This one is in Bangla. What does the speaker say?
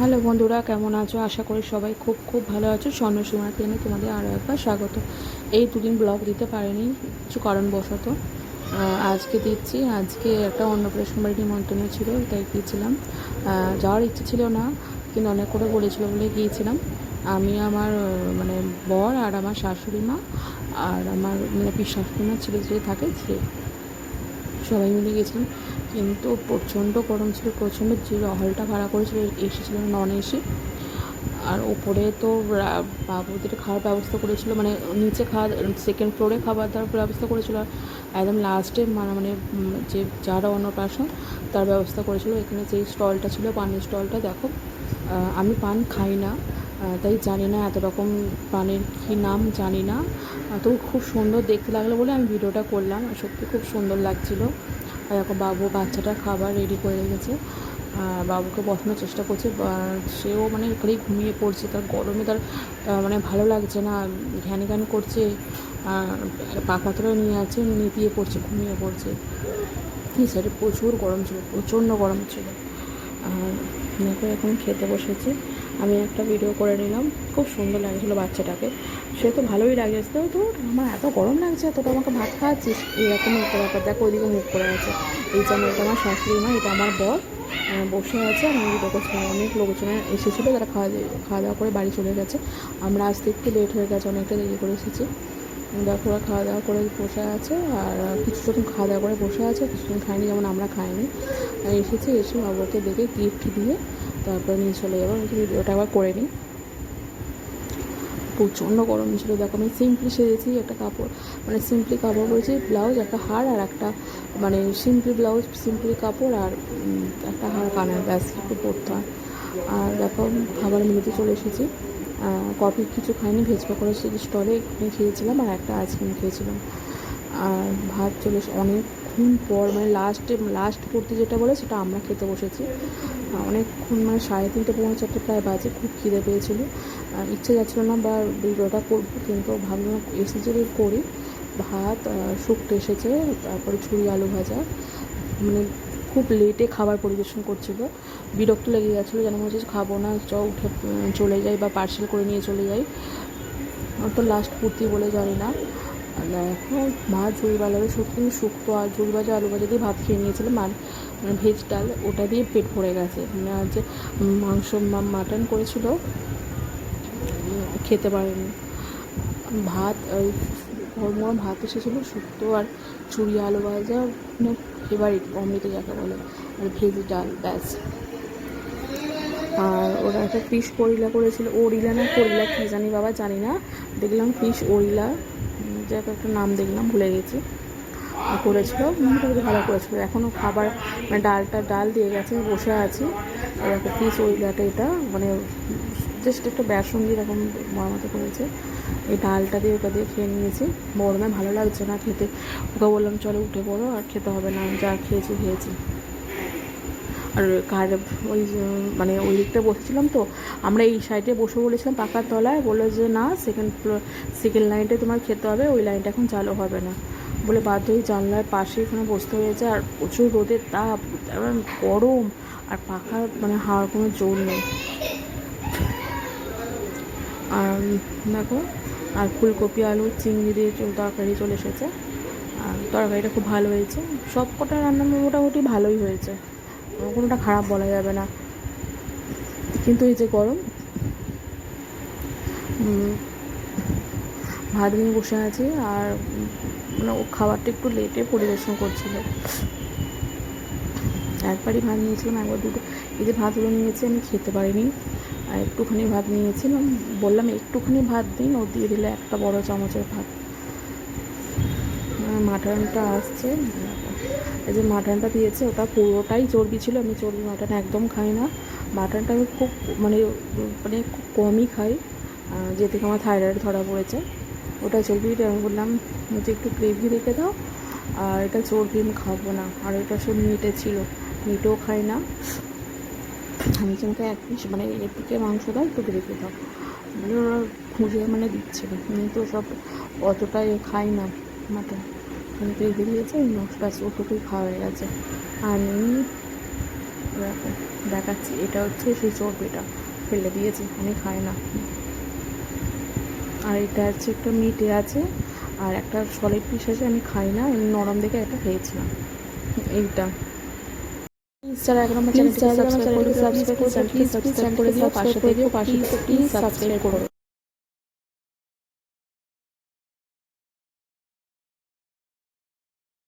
হ্যালো বন্ধুরা, কেমন আছো? আশা করি সবাই খুব খুব ভালো আছো। স্বর্ণ স্বর্ণসীমা টেনে তোমাদের আরও একবার স্বাগত। এই দুদিন ব্লগ দিতে পারিনি, কিছু কারণবশত। আজকে দিচ্ছি, আজকে একটা অন্নপ্রাশন বাড়ি নিমন্ত্রণ ছিল তাই গিয়েছিলাম যাওয়ার ইচ্ছে ছিল না, কিন্তু অনেক করে বলেছিল বলে গিয়েছিলাম। আমি আমার মানে বর আর আমার শাশুড়ি মা আর আমার মানে পিস শাশুড়ি মা ছেলে যে থাকে সবাই মিলে গেছিলাম কিন্তু প্রচণ্ড গরম ছিল, প্রচণ্ড যে হলটা ভাড়া করেছিল এসি ছিল নন এসি আর ওপরে তো বাবুদের খাওয়ার ব্যবস্থা করেছিল মানে নিচে খাওয়া সেকেন্ড ফ্লোরে খাবার দাওয়ার ব্যবস্থা করেছিল। একদম লাস্টে মানে মানে যে যারা অন্নপ্রাশন, তার ব্যবস্থা করেছিল। এখানে যেই স্টলটা ছিল, পানের স্টলটা, দেখো আমি পান খাই না তাই জানি না এত রকম পানের কী নাম, জানি না। তো খুব সুন্দর, দেখতে লাগল বলে আমি ভিডিওটা করলাম সত্যি খুব সুন্দর লাগছিল। আর দেখো বাবু বাচ্চাটা খাবার রেডি করে রেখেছে। আর বাবুকে বসানোর চেষ্টা করছে সেও মানে খালি ঘুমিয়ে পড়ছে। তার গরমে তার মানে ভালো লাগছে না, ঘ্যান ঘ্যান করছে। পাখা তোরা নিয়ে আছে নিপিয়ে পড়ছে, ঘুমিয়ে পড়ছে। এই সাইডে প্রচুর গরম ছিল, প্রচণ্ড গরম ছিল। আর এখন খেতে বসেছে। আমি একটা ভিডিও করে নিলাম। খুব সুন্দর লাগছিল বাচ্চাটাকে। সে তো ভালোই লাগছে। তো তো আমার এত গরম লাগছে এতটা আমাকে ভাত খাওয়াচ্ছিস? এরকম একটা ব্যাপার। দেখো, ওইদিকে মুখ করে আছে। এই এটা আমার শাশুড়ি মা, এটা আমার বর। বসে আছে আমি ভিডিও করছিলাম অনেক লোকজন এসেছিল তারা খাওয়া খাওয়া দাওয়া করে বাড়ি চলে গেছে। আমরা আসতে একটু লেট হয়ে গেছে, অনেকটা দেরি করে এসেছি। দেখো, ওরা খাওয়া দাওয়া করে বসে আছে আর কিছুক্ষণ খাওয়া দাওয়া করে বসে আছে, কিছুক্ষণ খায়নি, যেমন আমরা খাইনি। এসেছি, এসে বাবুকে দেখে গিফট দিয়ে তারপরে নিয়ে চলে যাব। আমি ভিডিওটা আবার করে নিই। প্রচণ্ড গরম ছিল। দেখো, আমি সিম্পলি সেরেছি একটা কাপড় মানে সিম্পলি কাপড় পরেছি, ব্লাউজ, একটা হার আর একটা মানে সিম্পলি ব্লাউজ, সিম্পলি কাপড় আর একটা হার কানের ব্যাস, একটু পরতে হয়। আর দেখো, খাবার মেনুতে চলে এসেছি। কফি কিছু খাইনি, ভেজ পকোড়া স্টলে খেয়েছিলাম আর একটা আইসক্রিম খেয়েছিলাম। আর ভাত চলে এসে অনেকক্ষণ পর মানে লাস্টে লাস্ট করতে যেটা বলে সেটা আমরা খেতে বসেছি। অনেকক্ষণ মানে সাড়ে তিনটে, পৌনে চারটে প্রায় বাজে, খুব খিদে পেয়েছিলো। ইচ্ছে যাচ্ছিল না বা ভিডিওটা করব, কিন্তু ভাবলাম এসে যদি করি। ভাত শুক্তো এসেছে, তারপরে ছুরি আলু ভাজা। মানে খুব লেটে খাবার পরিবেশন করছিল। বিরক্ত লেগে গেছিল যেন মনে হচ্ছে খাব না, চ, উঠে চলে যাই বা পার্সেল করে নিয়ে চলে যাই। তো লাস্ট কুর্তি বলে জানি না। আর দেখো মা ঝুড়ি বালাবে সত্যি শুক্তো আর ঝুড়ি ভাজা, আলু ভাজা দিয়ে ভাত খেয়ে নিয়েছিলাম, আর মানে ভেজ ডাল, ওটা দিয়ে পেট ভরে গেছে। মানে মাংস মাটন করেছিল, খেতে পারেনি। ভাত গরম ভাত এসেছিল, শুক্তো আর চুড়ি আলু ভাজা মানে ফেভারিট অমৃত যাকে বলে, আর ভেজ ডাল, ব্যাস। আর ওরা একটা ফিশ করিলা করেছিল, ওরিলা না করিলা, কী জানি বাবা, জানি না। দেখলাম ফিশ ওরিলা। উম, যে একটা নাম দেখলাম ভুলে গেছি। করেছিল মোটামুটি ভালো করেছিল। এখনও খাবার মানে ডালটা ডাল দিয়ে গেছে বসে আছি। একটা ফিশ ওরিলাটা এটা মানে জাস্ট একটা বেসন দিয়ে এরকম মতো করেছে। এই ডালটা দিয়ে ওটা দিয়ে খেয়ে নিয়েছি। গরমে ভালো লাগছে না খেতে। ওকে বললাম চলো উঠে পড়ো আর খেতে হবে না। যা খেয়েছি খেয়েছি। আর কার ওই মানে ওই দিকটা বসেছিলাম তো, আমরা এই সাইডে বসে বলেছিলাম পাকার তলায়, বলল যে না সেকেন্ড ফ্লোর সেকেন্ড লাইনটায় তোমার খেতে হবে, ওই লাইনটা এখন চালু হবে না। বলে বাধ্য হয়ে জানলার পাশে এখানে বসতে হয়েছে, আর প্রচুর রোদের তাপ গরম, আর পাখার মানে হাওয়ার কোনো জোর নেই। আর দেখো, আর ফুলকপি, আলু, চিংড়ি দিয়ে তরকারি চলে এসেছে। আর তরকারিটা খুব ভালো হয়েছে সব কটা রান্না মোটামুটি ভালোই হয়েছে। কোনোটা খারাপ বলা যাবে না। কিন্তু এই যে গরম ভাত নিয়ে বসে আছি আর মানে ও খাবারটা একটু লেটে পরিবেশন করছিল। একবারই ভাত নিয়েছিলাম একবার দুটো। এই যে ভাতগুলো নিয়েছি আমি খেতে পারিনি। আর একটুখানি ভাত নিয়েছিলাম বললাম একটুখানি ভাত দিন ও দিয়ে দিলে একটা বড় চামচের ভাত। আহ, মাটনটা আসছে এই যে মাটনটা দিয়েছে, ওটা পুরোটাই চর্বি ছিল, আমি চর্বি মাটন একদম খাই না। মাটনটা আমি খুব মানে মানে খুব কমই খাই যে থেকে আমার থাইরয়েড ধরা পড়েছে। ওটা চর্বিটা আমি বললাম যে একটু গ্রেভি রেখে দাও, আর এটা চর্বি আমি খাব না। আর এটা সব মিটে ছিল, মিটও খাই না। আমি তোমাকে এক পিস মানে এদিকে মাংস দাও, একটু গ্রেভি দাও। মানে ওরা খুঁজে মানে দিচ্ছিল আমি তো সব অতটাই খাই না মাটন। দিয়েছে ওই মাংস ব্যাস ওটুকুই খাওয়া হয়ে গেছে। আর এমনি দেখাচ্ছি এটা হচ্ছে সেই চর্বিটা ফেলে দিয়েছি আমি খাই না। আর এটা হচ্ছে একটা মিটে আছে আর একটা সলিড পিস আছে আমি খাই না এমনি নরম দেখে একটা খেয়েছিলাম। এইটা। প্লিজ করে সাবস্ক্রাইব করে দিও পাশে থেকে পাশে প্লিজ সাবস্ক্রাইব করো।